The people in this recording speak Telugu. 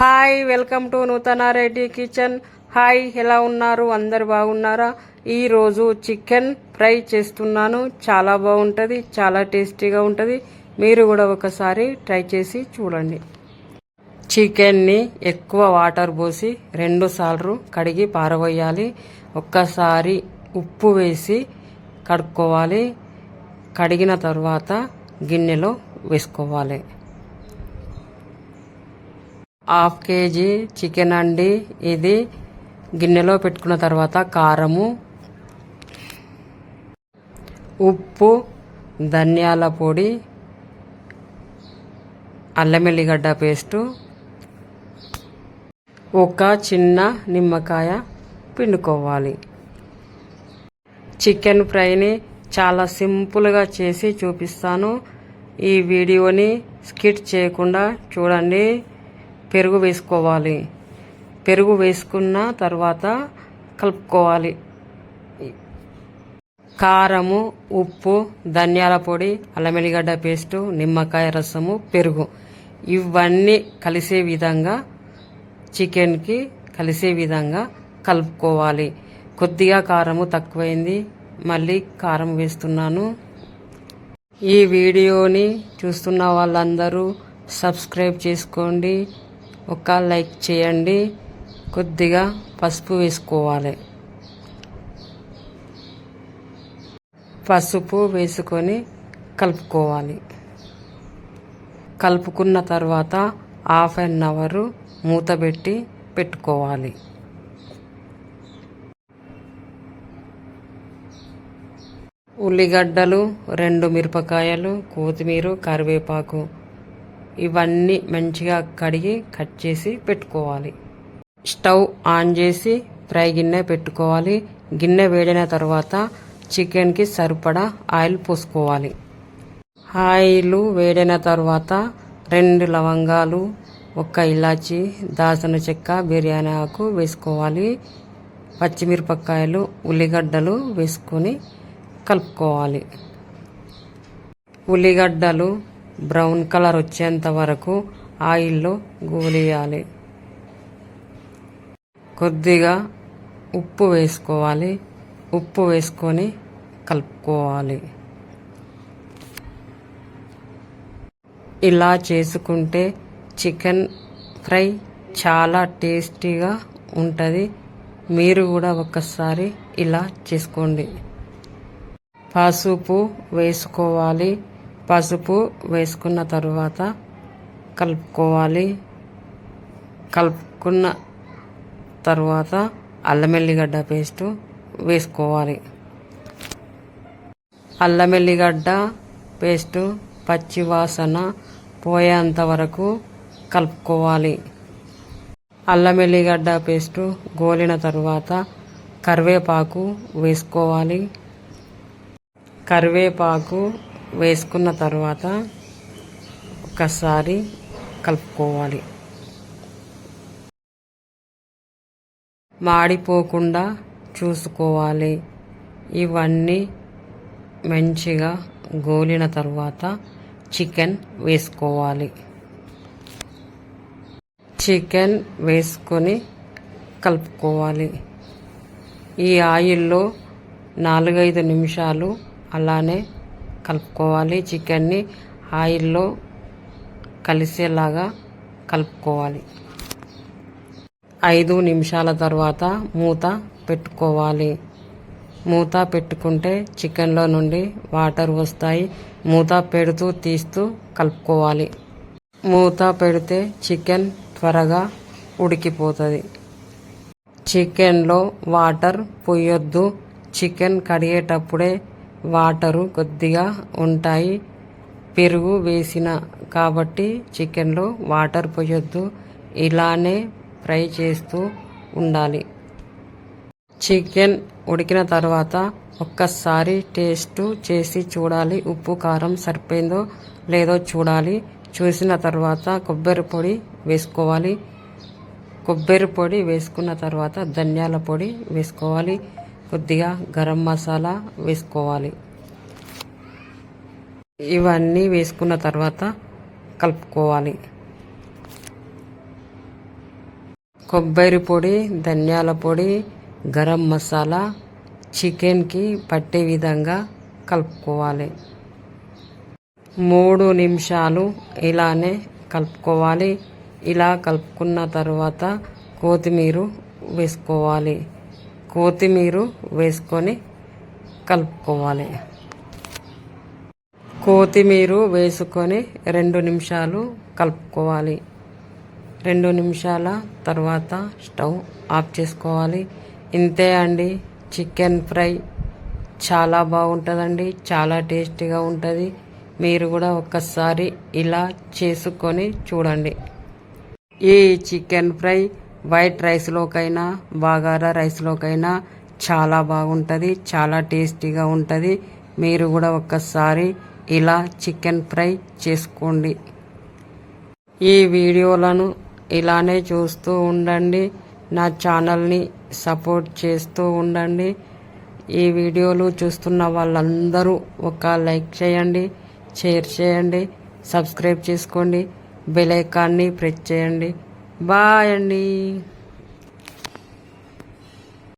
హాయ్ వెల్కమ్ టు నూతన రెడ్డి కిచెన్. హాయ్ ఎలా ఉన్నారు? అందరు బాగున్నారా? ఈరోజు చికెన్ ఫ్రై చేస్తున్నాను. చాలా బాగుంటుంది చాలా టేస్టీగా ఉంటుంది. మీరు కూడా ఒకసారి ట్రై చేసి చూడండి. చికెన్ని ఎక్కువ వాటర్ పోసి రెండు సార్లు కడిగి పారబోయాలి. ఒక్కసారి ఉప్పు వేసి కడుక్కోవాలి. కడిగిన తర్వాత గిన్నెలో వేసుకోవాలి. హాఫ్ కేజీ చికెన్ అండి. ఇది గిన్నెలో పెట్టుకున్న తర్వాత కారము ఉప్పు ధనియాల పొడి అల్లం ఎల్లిగడ్డ పేస్టు ఒక చిన్న నిమ్మకాయ పిండుకోవాలి. చికెన్ ఫ్రైని చాలా సింపుల్గా చేసి చూపిస్తాను. ఈ వీడియోని స్కిట్ చేయకుండా చూడండి. పెరుగు వేసుకోవాలి. పెరుగు వేసుకున్న తర్వాత కలుపుకోవాలి. కారము ఉప్పు ధనియాల పొడి అల్లం వెల్లిగడ్డ పేస్టు నిమ్మకాయ రసము పెరుగు. ఇవన్నీ కలిసే విధంగా చికెన్కి కలిసే విధంగా కలుపుకోవాలి. కొద్దిగా కారము తక్కువైంది. మళ్ళీ కారం వేస్తున్నాను. ఈ వీడియోని చూస్తున్న వాళ్ళందరూ సబ్స్క్రైబ్ చేసుకోండి. ఒక లైక్ చేయండి. కొద్దిగా పసుపు వేసుకోవాలి. పసుపు వేసుకొని కలుపుకోవాలి. కలుపుకున్న తర్వాత హాఫ్ అన్ అవర్ మూత పెట్టి పెట్టుకోవాలి. ఉల్లిగడ్డలు రెండు మిరపకాయలు కొత్తిమీర కరివేపాకు ఇవన్నీ మంచిగా కడిగి కట్ చేసి పెట్టుకోవాలి. స్టవ్ ఆన్ చేసి ఫ్రై గిన్నె పెట్టుకోవాలి. గిన్నె వేడిన తర్వాత చికెన్కి సరిపడా ఆయిల్ పోసుకోవాలి. ఆయిల్ వేడిన తర్వాత రెండు లవంగాలు ఒక ఇలాచి దాసన చెక్క బిర్యానీ ఆకు వేసుకోవాలి. పచ్చిమిరపకాయలు ఉల్లిగడ్డలు వేసుకొని కలుపుకోవాలి. ఉల్లిగడ్డలు బ్రౌన్ కలర్ వచ్చేంత వరకు ఆయిల్లో గోలియాలి. కొద్దిగా ఉప్పు వేసుకోవాలి. ఉప్పు వేసుకొని కలుపుకోవాలి. ఇలా చేసుకుంటే చికెన్ ఫ్రై చాలా టేస్టీగా ఉంటుంది. మీరు కూడా ఒక్కసారి ఇలా చేసుకోండి. పసుపు వేసుకోవాలి. పసుపు వేసుకున్న తరువాత కలుపుకోవాలి. కలుపుకున్న తర్వాత అల్లం ఎల్లిగడ్డ పేస్టు వేసుకోవాలి. అల్లం ఎల్లిగడ్డ పేస్టు పచ్చి వాసన పోయేంత వరకు కలుపుకోవాలి. అల్లం ఎల్లిగడ్డ పేస్టు గోలిన తర్వాత కరివేపాకు వేసుకోవాలి. కరివేపాకు వేసుకున్న తర్వాత ఒకసారి కలుపుకోవాలి. మాడిపోకుండా చూసుకోవాలి. ఇవన్నీ మంచిగా గోలిన తర్వాత చికెన్ వేసుకోవాలి. చికెన్ వేసుకొని కలుపుకోవాలి. ఈ ఆయిల్లో నాలుగైదు నిమిషాలు అలానే కలుపుకోవాలి. చికెన్ని ఆయిల్లో కలిసేలాగా కలుపుకోవాలి. ఐదు నిమిషాల తర్వాత మూత పెట్టుకోవాలి. మూత పెట్టుకుంటే చికెన్లో నుండి వాటర్ వస్తాయి. మూత పెడుతూ తీస్తూ కలుపుకోవాలి. మూత పెడితే చికెన్ త్వరగా ఉడికిపోతుంది. చికెన్లో వాటర్ పోయొద్దు. చికెన్ కడిగేటప్పుడే వాటరు కొద్దిగా ఉంటాయి. పెరుగు వేసిన కాబట్టి చికెన్లో వాటర్ పోయొద్దు. ఇలానే ఫ్రై చేస్తూ ఉండాలి. చికెన్ ఉడికిన తర్వాత ఒక్కసారి టేస్ట్ చేసి చూడాలి. ఉప్పు కారం సరిపోయిందో లేదో చూడాలి. చూసిన తర్వాత కొబ్బరి పొడి వేసుకోవాలి. కొబ్బరి పొడి వేసుకున్న తర్వాత ధనియాల పొడి వేసుకోవాలి. కొద్దిగా గరం మసాలా వేసుకోవాలి. ఇవన్నీ వేసుకున్న తర్వాత కలుపుకోవాలి. కొబ్బరి పొడి ధనియాల పొడి గరం మసాలా చికెన్కి పట్టే విధంగా కలుపుకోవాలి. మూడు నిమిషాలు ఇలానే కలుపుకోవాలి. ఇలా కలుపుకున్న తర్వాత కొత్తిమీర వేసుకోవాలి. కొత్తిమీర వేసుకొని కలుపుకోవాలి. కొత్తిమీర వేసుకొని రెండు నిమిషాలు కలుపుకోవాలి. రెండు నిమిషాల తర్వాత స్టవ్ ఆఫ్ చేసుకోవాలి. ఇంతే అండి. చికెన్ ఫ్రై చాలా బాగుంటుందండి. చాలా టేస్టీగా ఉంటుంది. మీరు కూడా ఒక్కసారి ఇలా చేసుకొని చూడండి. ఈ చికెన్ ఫ్రై వైట్ రైస్లోకైనా బాగారా రైస్లోకైనా చాలా బాగుంటుంది చాలా టేస్టీగా ఉంటుంది. మీరు కూడా ఒక్కసారి ఇలా చికెన్ ఫ్రై చేసుకోండి. ఈ వీడియోలను ఇలానే చూస్తూ ఉండండి. నా ఛానల్ని సపోర్ట్ చేస్తూ ఉండండి. ఈ వీడియోలు చూస్తున్న వాళ్ళందరూ ఒక లైక్ చేయండి షేర్ చేయండి సబ్స్క్రైబ్ చేసుకోండి బెల్ ఐకాన్ని ప్రెస్ చేయండి. బాయ్ అండి.